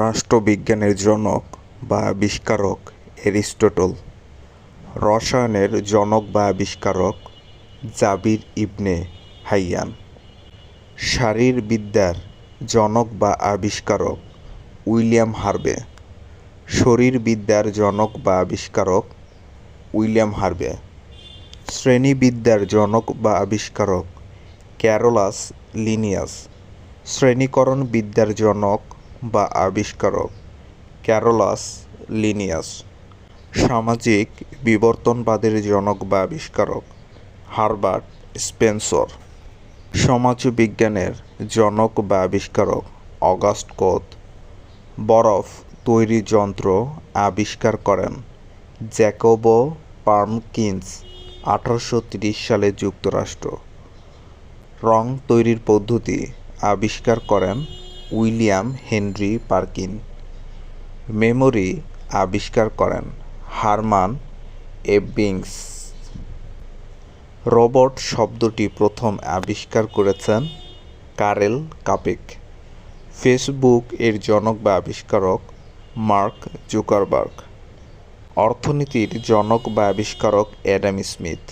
রাষ্ট্রবিজ্ঞানের জনক বা আবিষ্কারক এরিস্টটল। রসায়নের জনক বা আবিষ্কারক জাবির ইবনে হাইয়ান। শারীরবিদ্যার জনক বা আবিষ্কারক উইলিয়াম হার্ভে শরীরবিদ্যার জনক বা আবিষ্কারক উইলিয়াম হার্ভে শ্রেণীবিদ্যার জনক বা আবিষ্কারক ক্যারোলাস লিনিয়াস। শ্রেণীকরণ বিদ্যার জনক বা আবিষ্কারক ক্যারোলাস লিনিয়াস, সামাজিক বিবর্তনবাদের জনক বা আবিষ্কারক হারবার্ট স্পেন্সর, সমাজবিজ্ঞানের জনক বা আবিষ্কারক অগাস্ট কোত বরফ তৈরি যন্ত্র আবিষ্কার করেন জ্যাকোবো পার্মকিন্স আঠারোশো তিরিশ সালে যুক্তরাষ্ট্র। রং তৈরির পদ্ধতি আবিষ্কার করেন উইলিয়াম হেনরি পার্কিন। মেমোরি আবিষ্কার করেন হারমান এবিংস রোবট শব্দটি প্রথম আবিষ্কার করেছেন কারেল কাপেক। ফেসবুক এর জনক বা আবিষ্কারক মার্ক জুকারবার্গ। অর্থনীতির জনক বা আবিষ্কারক অ্যাডাম স্মিথ।